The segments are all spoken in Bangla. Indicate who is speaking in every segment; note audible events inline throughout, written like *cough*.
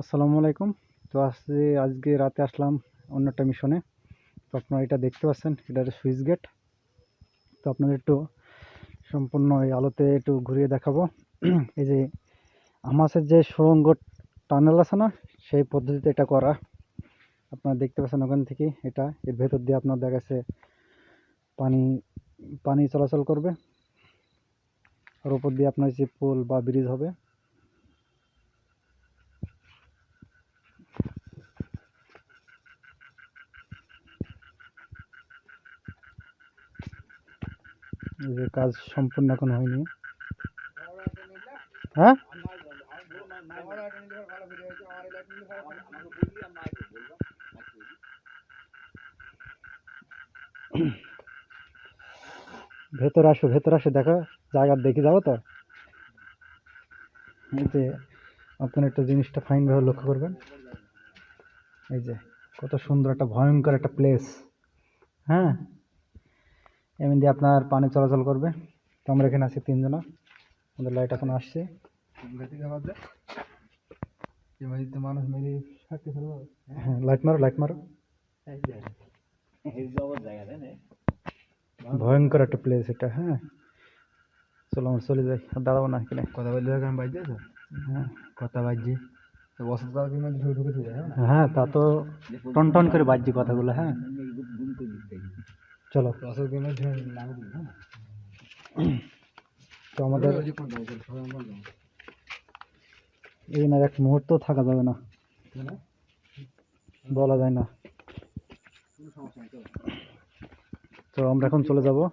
Speaker 1: আসসালামু আলাইকুম। তো আজকে আজকে রাতে আসলাম অন্য একটা মিশনে তো আপনারা এটা দেখতে পাচ্ছেন, এটা হচ্ছে সুইচ গেট। তো আপনাদের একটু সম্পূর্ণ এই আলোতে একটু ঘুরিয়ে দেখাবো। এই যে আমাসের যে সুরঙ্গ টানেল আছে না, সেই পদ্ধতিতে এটা করা। আপনারা দেখতে পাচ্ছেন ওখান থেকে এটা। এর ভেতর দিয়ে আপনার দেখা গেছে পানি পানি চলাচল করবে। আর উপর দিয়ে আপনার যে পোল বা ব্রিজ হবে যে কাজ সম্পূর্ণ এখন হয়নি। হ্যাঁ? ভেতরে আসো, ভেতর আসো, দেখো, জায়গা দেখে যাব তো? এই যে, আপনার একটা জিনিসটা ফাইনভাবে লক্ষ্য করবেন। এই যে, কত সুন্দর একটা ভয়ঙ্কর একটা প্লেস হ্যাঁ? এমনি দিয়ে আপনার পানি চলাচল করবে। তো আমরা এখানে আছি তিনজনা। আমাদের লাইট এখন আসছে।
Speaker 2: মানুষ মেরে
Speaker 1: হ্যাঁ লাইট মারো লাইট মারো। ভয়ঙ্কর একটা প্লেস এটা হ্যাঁ। চলো আমরা চলে যাই। আর দাঁড়াবো না এখানে।
Speaker 2: কথা বললে এখন বাজছে
Speaker 1: হ্যাঁ।
Speaker 2: কথা বাজছে। তো বসত কাল কিন্তু ঢুকে না
Speaker 1: হ্যাঁ। তা তো টন টন করে বাজছে কথাগুলো হ্যাঁ। চলো।
Speaker 2: না *clears throat*
Speaker 1: তো আমাদের এই না এক মুহূর্ত থাকা যাবে না। বলা যায় না। তো আমরা এখন চলে যাব।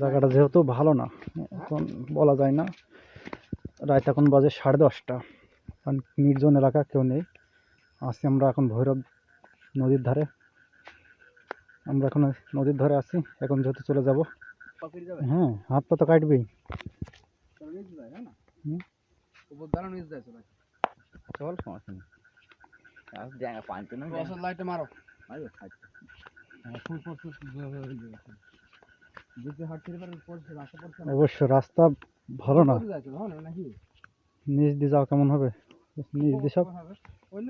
Speaker 1: জায়গাটা যেহেতু ভালো না এখন বলা যায় না। রাত এখন বাজে সাড়ে দশটা। কারণ নির্জন এলাকা কেউ নেই। আছি আমরা এখন ভৈরব নদীর ধারে। আমরা এখন নদীর ধারে আছি, এখন যেহেতু চলে যাব। হ্যাঁ হাত পা তো কাটবেই।
Speaker 2: চলো লাইটটা মারো হ্যাঁ
Speaker 1: অবশ্য রাস্তা ভালো না। নিচ দিয়ে যাওয়া কেমন হবে? নিচ দিয়ে সব?
Speaker 2: অন্য